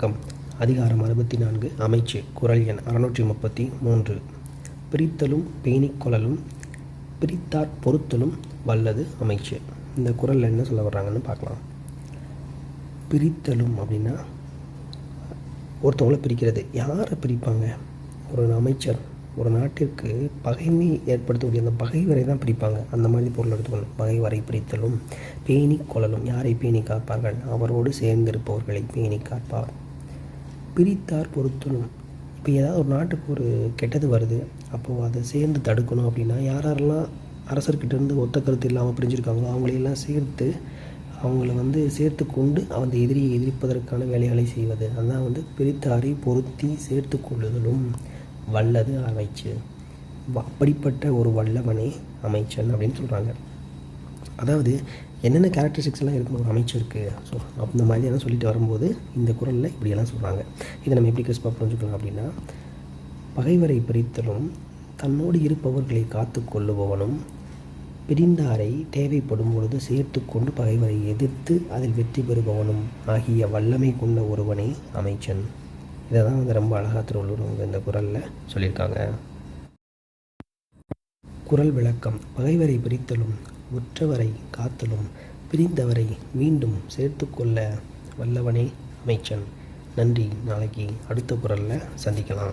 வணக்கம். அதிகாரம் அறுபத்தி நான்கு அமைச்சு குரல் எண் அறுநூற்றி முப்பத்தி மூன்று பிரித்தலும் பேணிக்கொள்ளலும் பிரித்தார் பொறுத்தலும் வல்லது அமைச்சு. இந்த குரலில் என்ன சொல்ல வர்றாங்கன்னு பார்க்கலாம். பிரித்தலும் அப்படின்னா ஒருத்தவங்கள பிரிக்கிறது. யாரை பிரிப்பாங்க? ஒரு அமைச்சர். ஒரு நாட்டிற்கு பகைமை ஏற்படுத்தக்கூடிய அந்த பகைவரை தான் பிரிப்பாங்க. அந்த மாதிரி பொருள் எடுத்துக்கணும். பகைவரை பிரித்தலும் பேணி கொள்ளலும் யாரை பேணி காப்பார்கள்? அவரோடு சேர்ந்திருப்பவர்களை பேணி காப்பார். பிரித்தார் பொறுத்தலும் இப்போ ஏதாவது ஒரு நாட்டுக்கு ஒரு கெட்டது வருது அப்போது அதை சேர்ந்து தடுக்கணும் அப்படின்னா யார் யாரெல்லாம் அரசர்கிட்டேருந்து ஒத்த கருத்து இல்லாமல் பிரிஞ்சிருக்காங்களோ அவங்களையெல்லாம் சேர்த்து அவங்கள வந்து சேர்த்து கொண்டு அந்த எதிரியை எதிர்ப்பதற்கான வேலைகளை செய்வது. அதான் வந்து பிரித்தாரை பொருத்தி சேர்த்து கொள்ளுதலும் வல்லது அமைச்சு. வ- அப்படிப்பட்ட ஒரு வல்லவனே அமைச்சன் அப்படின்னு சொல்கிறாங்க அதாவது என்னென்ன கேரக்டரிஸ்டிக்ஸ் எல்லாம் இருக்கணும் ஒரு அமைச்சருக்கு ஸோ அந்த மாதிரியெல்லாம் சொல்லிட்டு வரும்போது இந்த குரலில் இப்படியெல்லாம் சொல்கிறாங்க இதை நம்ம எப்படி கிறிஸ்பாக புரிஞ்சுக்கலாம் அப்படின்னா பகைவரை பிரித்தலும் தன்னோடு இருப்பவர்களை காத்து கொள்ளுபவனும் பிரிந்தாரை தேவைப்படும் பொழுது சேர்த்து கொண்டு பகைவரை எதிர்த்து அதில் வெற்றி பெறுபவனும் ஆகிய வல்லமை கொண்ட ஒருவனே அமைச்சன். இதை தான் வந்து ரொம்ப அழகாக திருவள்ளுவர் அவங்க இந்த குரலில் சொல்லியிருக்காங்க. குரல் விளக்கம். பகைவரை பிரித்தலும் உற்றவரை காத்தலும் பிரிந்தவரை மீண்டும் சேர்த்து கொள்ள வல்லவனே அமைச்சன். நன்றி. நாளைக்கு அடுத்த குரலில் சந்திக்கலாம்.